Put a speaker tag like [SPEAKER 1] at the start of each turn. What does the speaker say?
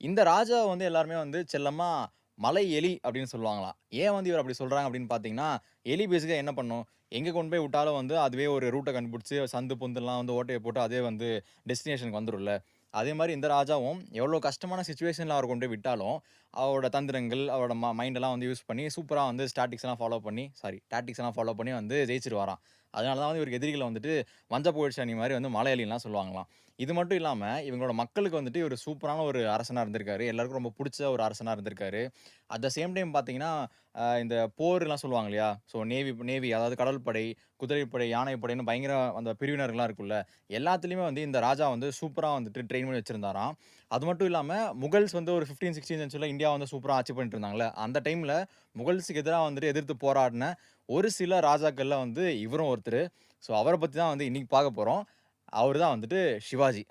[SPEAKER 1] இந்த ராஜாவை வந்து எல்லாருமே வந்து செல்லமா மலை எலி அப்படின்னு சொல்லுவாங்களாம். ஏன் வந்து இவர் அப்படி சொல்கிறாங்க அப்படின்னு பார்த்தீங்கன்னா, எலி பேசிக்கா என்ன பண்ணும்? எங்கே கொண்டு போய் விட்டாலும் வந்து அதுவே ஒரு ரூட்டை கண்டுபிடிச்சி சந்து பொந்துலாம் வந்து ஓட்டையை போட்டு அதே வந்து டெஸ்டினேஷனுக்கு வந்துரும்ல. அதே மாதிரி இந்த ராஜாவும் எவ்வளோ கஷ்டமான சுச்சுவேஷனில் அவர் கொண்டு போய் விட்டாலும், அவரோட தந்திரங்கள், அவரோட ம மைண்டெல்லாம் வந்து யூஸ் பண்ணி சூப்பராக வந்து ஸ்டாட்டிக்ஸ்லாம் ஃபாலோ பண்ணி சாரி டாக்டிக்ஸ்லாம் ஃபாலோ பண்ணி வந்து ஜெயிச்சுருவாராம். அதனால தான் வந்து இவருக்கு எதிரிகளை வந்துட்டு வஞ்ச புகழ்ச்சி அணி வந்து மலையாளிலாம் சொல்லுவாங்களாம். இது மட்டும் இல்லாமல் இவங்களோட மக்களுக்கு வந்துட்டு இவர் சூப்பரான ஒரு அரசனாக இருந்திருக்காரு. எல்லாருக்கும் ரொம்ப பிடிச்ச ஒரு அரசனாக இருந்திருக்காரு. அட் த சேம் டைம் பார்த்தீங்கன்னா, இந்த போர்லாம் சொல்லுவாங்க இல்லையா? ஸோ நேவி நேவி அதாவது கடல்படை குதிரைப்படை, யானைப்படைன்னு பயங்கர அந்த பிரிவினர்கள்லாம் இருக்குல்ல. எல்லாத்துலேயுமே வந்து இந்த ராஜா வந்து சூப்பராக வந்துட்டு ட்ரெயின் பண்ணி வச்சுருந்தாராம் அது மட்டும் இல்லாமல் முகல்ஸ் வந்து ஒரு ஃபிஃப்டீன் சிக்ஸ்டீன் சென்ச்சுரியில் இந்தியா வந்து சூப்பராக ஆட்சி பண்ணிட்டு இருந்தாங்களே அந்த டைமில் முகல்ஸுக்கு எதிராக வந்துட்டு எதிர்த்து போராடின ஒரு சில ராஜாக்கள்லாம் வந்து இவரும் ஒருத்தர் ஸோ அவரை பற்றி தான் வந்து இன்னைக்கு பார்க்க போகிறோம் அவர் தான் வந்துட்டு சிவாஜி.